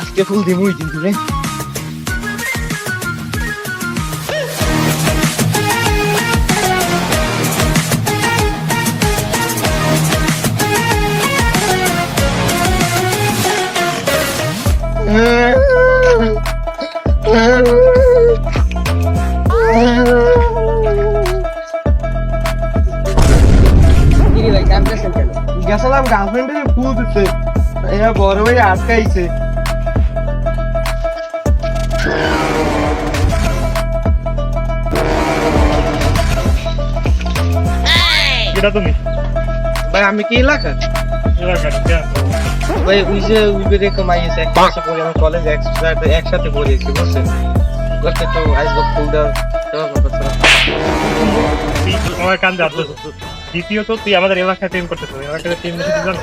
আজকে ফুল দিমুই কিন্তু রে। গেছিলাম গার্লফ্রেন্ডের ফুল দিতে। এরা বড় ভাই আটকাইছে। এটা তুমি? ভাই আমি কি এলাকা এলাকার কেন? ভাই ওই যে ওই বেড়ে কমাইছে এক মাসে পরে আমি কলেজ একসাথে একসাথে পড়েছি বুঝছেন? করতে তো ফুল দেওয়ার কথা ছিল। তুই আমার কান্দে আসতে দ্বিতীয়ত তুই আমাদের এলাকায় প্রেম করতেছ প্রেম বেশি তুই জানো?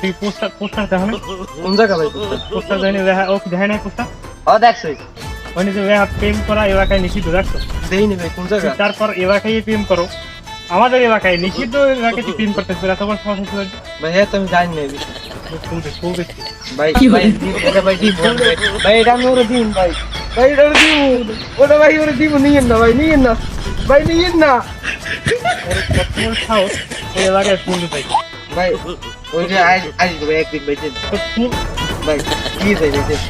তুই পোস্টার পোস্টার দেখা না কোন জায়গা ভাই পোস্টার? দেয়নি দেখা ও দেখে নাই পোস্টার? ও দেখছ। ওই যে প্রেম করা এলাকায় নিষিদ্ধ দেখছ? দেইনি ভাই কোন জায়গা? তারপর এলাকায় প্রেম করো। আমাদের এলাকায় নিষিদ্ধ এলাকায় প্রেম করতেছ এত বড় সমস্যা ছিল ভাই হ্যাঁ তো আমি জানি না ভাই ভাই এটা ভাই দিব ভাই এটা আমি ওরে দিন ভাই। ভাই এটা ওরে দিব ওটা ভাই ওরে দিব নিয়েন না ভাই নিয়েন না। ভাই নিয়েন না। ওর কত সাহস ওই এলাকায় ফুল দিতে ভাই ওই যে আজ আজ ভাই একদিন ভাই ভাই কি ভাই দেন।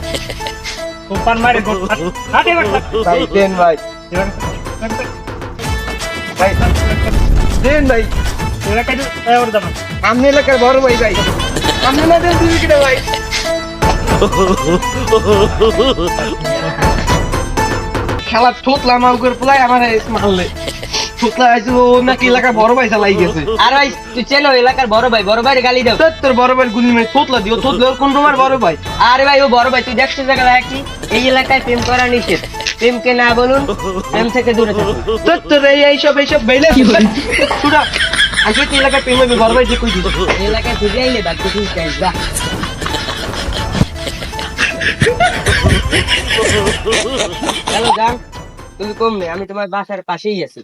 তোপান মারে রাখা ভাই দেন ভাই। ভাই দেন ভাই। এলাকায় ওর দাম আপনি এলাকার বড় ভাই ভাই। আপনি না দেন দিবি কিনা ভাই। খেলা ঠোকলাম আমার প্লাই আমার মারলে। ঠোকলা আছে ও নাকি এলাকার বড় ভাই চালাই গেছে। আর ভাই তুই চেনো এলাকার বড় ভাই বড় ভাইয়ের গালি দাও। তোর তোর বড় ভাই গুলি মেরে থোতলা দিও থোতলা কোন তোমার বড় ভাই? আরে ভাই ও বড় ভাই তুই দেখছিস জায়গা কি? এই এলাকায় প্রেম করা নিষেধ। প্রেমকে না বলুন প্রেম থেকে দূরে থাকুন। তোর তোর এই এইসব এইসব বেলে শুনা আজকে তুই এলাকায় প্রেম হবে বড় ভাই যে কই এই এলাকায় ঘুরে আইলে বাদ কিছু চাই যা। হ্যালো জান তুমি কম নেই আমি তোমার বাসার পাশেই আছি।